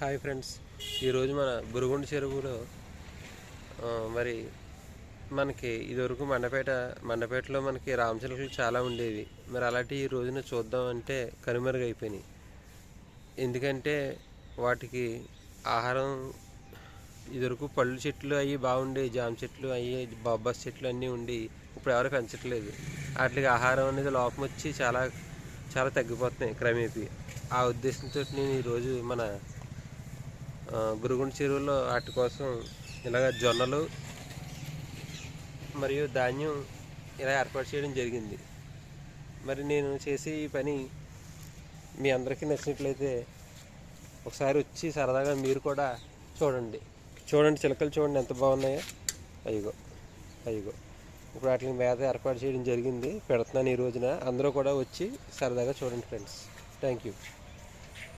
Hi friends. ఈరోజు మన బురుగుండ చెరువులో మరి మనకి ఇదివరకు మండపేట మండపేటలో మనకి రామచిలుకలు చాలా ఉండేవి. మరి అలాంటి ఈ రోజున చూద్దాం అంటే కనుమరుగైపోయినాయి. ఎందుకంటే వాటికి ఆహారం ఇదివరకు పళ్ళు చెట్లు అవి బాగుండేవి జామ చెట్లు అవి బొబ్బాస్ చెట్లు అన్నీ ఉండి ఇప్పుడు ఎవరు పెంచట్లేదు. వాటికి ఆహారం అనేది లోపం వచ్చి చాలా చాలా తగ్గిపోతున్నాయి క్రమేపీ. ఆ ఉద్దేశంతో నేను ఈరోజు మన గురుగుండ చెరువులో వాటి కోసం ఇలాగ జొన్నలు మరియు ధాన్యం ఇలా ఏర్పాటు చేయడం జరిగింది. మరి నేను చేసే ఈ పని మీ అందరికీ నచ్చినట్లయితే ఒకసారి వచ్చి సరదాగా మీరు కూడా చూడండి. చూడండి చిలకలు చూడండి ఎంత బాగున్నాయో. అయ్యగో అయ్యగో. ఇప్పుడు వాటికి మేత ఏర్పాటు చేయడం జరిగింది. పెడుతున్నాను ఈ రోజున. అందరూ కూడా వచ్చి సరదాగా చూడండి ఫ్రెండ్స్. Thank you.